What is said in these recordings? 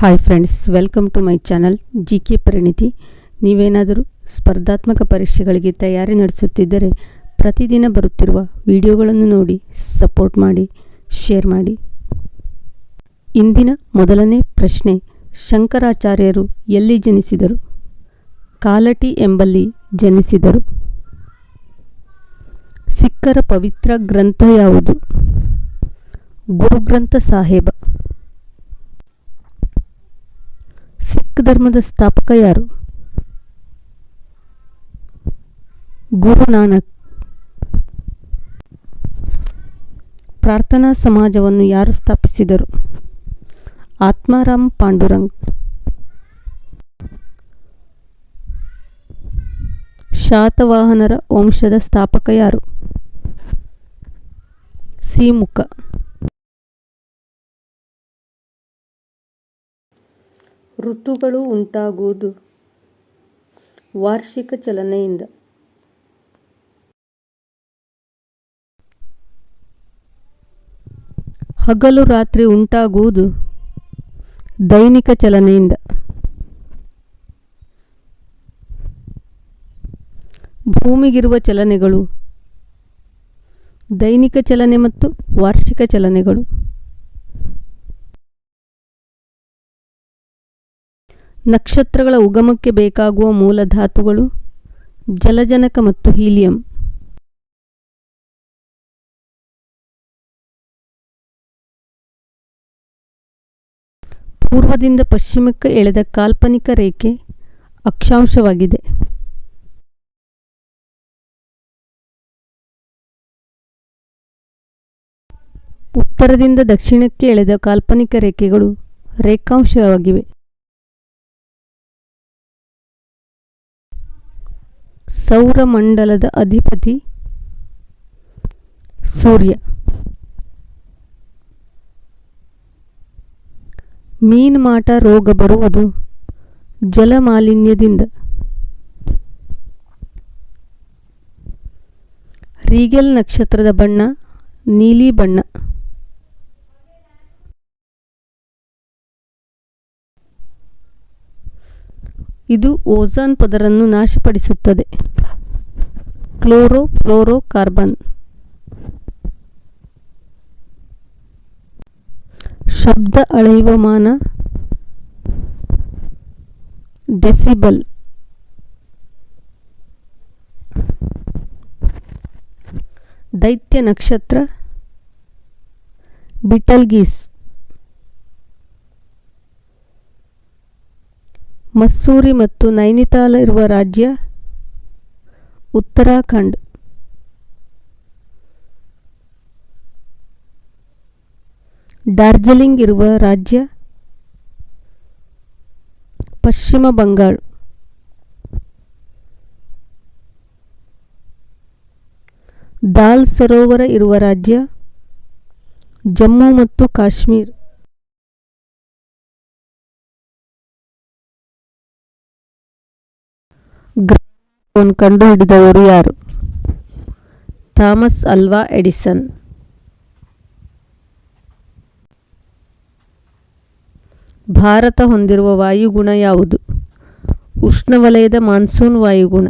Hi friends welcome to my channel G K ಪರಿಣಿತಿ ನೀವೇನಾದರೂ ಸ್ಪರ್ಧಾತ್ಮಕ ಪರೀಕ್ಷೆಗಳಿಗೆ ತಯಾರಿ ನಡೆಸುತ್ತಿದ್ದರೆ ಪ್ರತಿದಿನ ಬರುತ್ತಿರುವ ವಿಡಿಯೋಗಳನ್ನು ನೋಡಿ ಸಪೋರ್ಟ್ ಮಾಡಿ ಶೇರ್ ಮಾಡಿ. ಇಂದಿನ ಮೊದಲನೇ ಪ್ರಶ್ನೆ, ಶಂಕರಾಚಾರ್ಯರು ಎಲ್ಲಿ ಜನಿಸಿದರು? ಕಾಲಟಿ ಎಂಬಲ್ಲಿ ಜನಿಸಿದರು? ಸಿಖ್ಖರ ಪವಿತ್ರ ಗ್ರಂಥ ಯಾವುದು? ಗುರುಗ್ರಂಥ ಸಾಹೇಬ. ಸಿಖ್ ಧರ್ಮದ ಸ್ಥಾಪಕ ಯಾರು? ಗುರು ನಾನಕ್. ಪ್ರಾರ್ಥನಾ ಸಮಾಜವನ್ನು ಯಾರು ಸ್ಥಾಪಿಸಿದರು? ಆತ್ಮಾರಾಮ್ ಪಾಂಡುರಂಗ್. ಶಾತವಾಹನರ ವಂಶದ ಸ್ಥಾಪಕ ಯಾರು? ಸಿಮುಖ ಋತುಗಳು ಉಂಟಾಗುವುದು. ವಾರ್ಷಿಕ ಚಲನೆಯಿಂದ. ಹಗಲು ರಾತ್ರಿ ಉಂಟಾಗುವುದು. ದೈನಿಕ ಚಲನೆಯಿಂದ. ಭೂಮಿಗಿರುವ ಚಲನೆಗಳು. ದೈನಿಕ ಚಲನೆ ಮತ್ತು ವಾರ್ಷಿಕ ಚಲನೆಗಳು. ನಕ್ಷತ್ರಗಳ ಉಗಮಕ್ಕೆ ಬೇಕಾಗುವ ಮೂಲ ಧಾತುಗಳು ಜಲಜನಕ ಮತ್ತು ಹೀಲಿಯಂ. ಪೂರ್ವದಿಂದ ಪಶ್ಚಿಮಕ್ಕೆ ಎಳೆದ ಕಾಲ್ಪನಿಕ ರೇಖೆ ಅಕ್ಷಾಂಶವಾಗಿದೆ. ಉತ್ತರದಿಂದ ದಕ್ಷಿಣಕ್ಕೆ ಎಳೆದ ಕಾಲ್ಪನಿಕ ರೇಖೆಗಳು ರೇಖಾಂಶವಾಗಿವೆ. ಸೌರಮಂಡಲದ ಅಧಿಪತಿ ಸೂರ್ಯ. ಮೀನ್ಮಾಟ ರೋಗ ಬರುವುದು ಜಲಮಾಲಿನ್ಯದಿಂದ. ರೀಗಲ್ ನಕ್ಷತ್ರದ ಬಣ್ಣ ನೀಲಿ ಬಣ್ಣ. ಇದು ಓಝಾನ್ ಪದರನ್ನು ನಾಶಪಡಿಸುತ್ತದೆ. ಕ್ಲೋರೋ ಫ್ಲೋರೋ ಕಾರ್ಬನ್ ಶಬ್ದ ಅಳೆಯುವ ಮಾನ. ಡೆಸಿಬಲ್. ದೈತ್ಯ ನಕ್ಷತ್ರ. ಬಿಟಲ್ಗೀಸ್. ಮಸ್ಸೂರಿ ಮತ್ತು ನೈನಿತಾಲ ಇರುವ ರಾಜ್ಯ ಉತ್ತರಾಖಂಡ್. ಡಾರ್ಜಿಲಿಂಗ್ ಇರುವ ರಾಜ್ಯ ಪಶ್ಚಿಮ ಬಂಗಾಳ. ದಾಲ್ ಸರೋವರ ಇರುವ ರಾಜ್ಯ ಜಮ್ಮು ಮತ್ತು ಕಾಶ್ಮೀರ್. ಫೋನ್ ಕಂಡುಹಿಡಿದವರು ಯಾರು? ಥಾಮಸ್ ಅಲ್ವಾ ಎಡಿಸನ್. ಭಾರತ ಹೊಂದಿರುವ ವಾಯುಗುಣ ಯಾವುದು? ಉಷ್ಣವಲಯದ ಮಾನ್ಸೂನ್ ವಾಯುಗುಣ.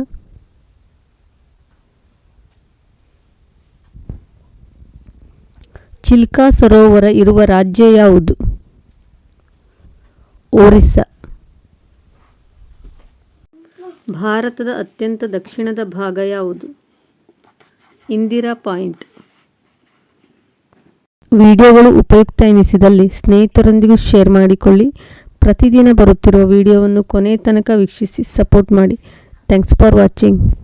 ಚಿಲ್ಕಾ ಸರೋವರ ಇರುವ ರಾಜ್ಯ ಯಾವುದು? ಒರಿಸ್ಸಾ. ಭಾರತದ ಅತ್ಯಂತ ದಕ್ಷಿಣದ ಭಾಗ ಯಾವುದು? ಇಂದಿರಾ ಪಾಯಿಂಟ್. ವಿಡಿಯೋಗಳು ಉಪಯುಕ್ತ ಎನಿಸಿದಲ್ಲಿ ಸ್ನೇಹಿತರೊಂದಿಗೂ ಶೇರ್ ಮಾಡಿಕೊಳ್ಳಿ. ಪ್ರತಿದಿನ ಬರುತ್ತಿರುವ ವಿಡಿಯೋವನ್ನು ಕೊನೆಯ ತನಕ ವೀಕ್ಷಿಸಿ, ಸಪೋರ್ಟ್ ಮಾಡಿ. Thanks for watching.